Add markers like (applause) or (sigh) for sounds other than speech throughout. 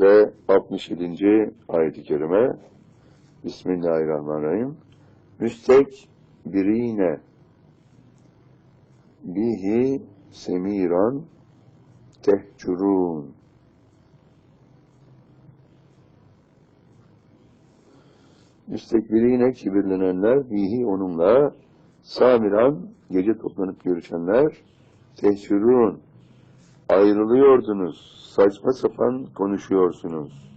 ve 67. ayet-i kerime. Bismillahirrahmanirrahim. Müstekbirine bihi semiran tehcurun. Müstekbirine kibirlenenler bihi onunla samiran gece toplanıp görüşenler tehcurun. Ayrılıyordunuz saçma sapan konuşuyorsunuz.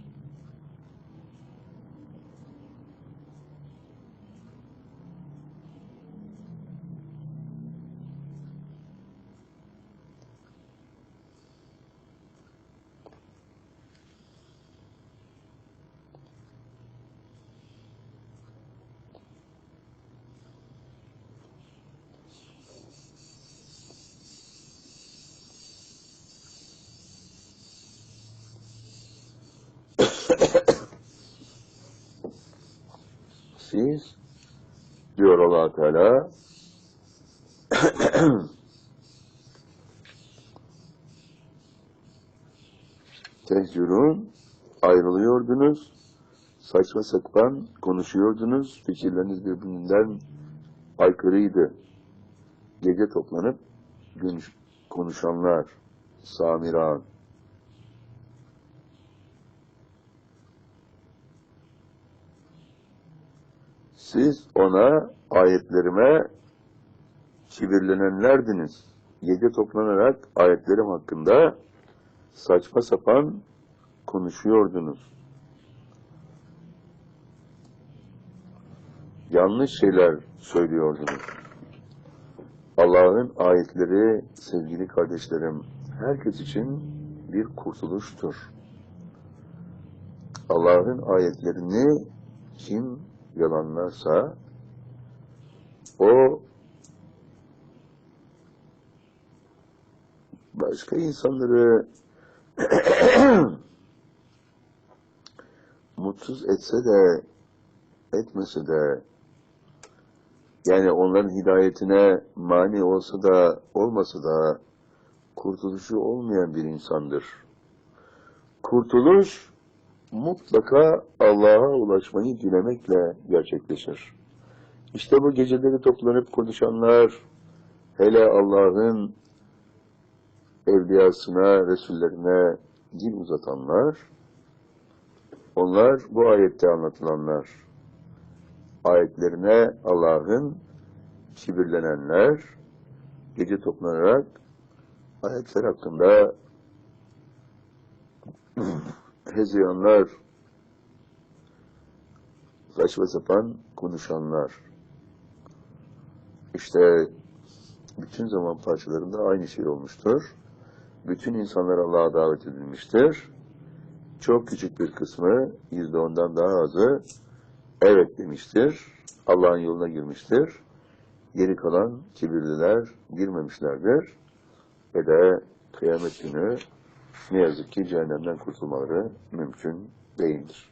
Siz diyor allah Teala (clears throat) tehcürün ayrılıyordunuz saçma sapan konuşuyordunuz fikirleriniz birbirinden aykırıydı. Gece toplanıp gün konuşanlar samiran Siz ona ayetlerime kibirlenenlerdiniz. Gece toplanarak ayetlerim hakkında saçma sapan konuşuyordunuz. Yanlış şeyler söylüyordunuz. Allah'ın ayetleri sevgili kardeşlerim herkes için bir kurtuluştur. Allah'ın ayetlerini kim yalanlarsa o başka insanları (clears throat) mutsuz etse de etmese de yani onların hidayetine mani olsa da olmasa da kurtuluşu olmayan bir insandır. Kurtuluş mutlaka Allah'a ulaşmayı dilemekle gerçekleşir. İşte bu geceleri toplanıp konuşanlar, hele Allah'ın evliyasına, Resullerine dil uzatanlar, onlar bu ayette anlatılanlar. Ayetlerine Allah'ın kibirlenenler, gece toplanarak ayetler hakkında hezeyanlar, saçma sapan konuşanlar. İşte bütün zaman parçalarında aynı şey olmuştur. Bütün insanlar Allah'a davet edilmiştir. Çok küçük bir kısmı, yüzde ondan daha azı evet demiştir. Allah'ın yoluna girmiştir. Geri kalan kibirliler girmemişlerdir. Ve de kıyamet günü ne yazık ki cehennemden kurtulmaları mümkün değildir.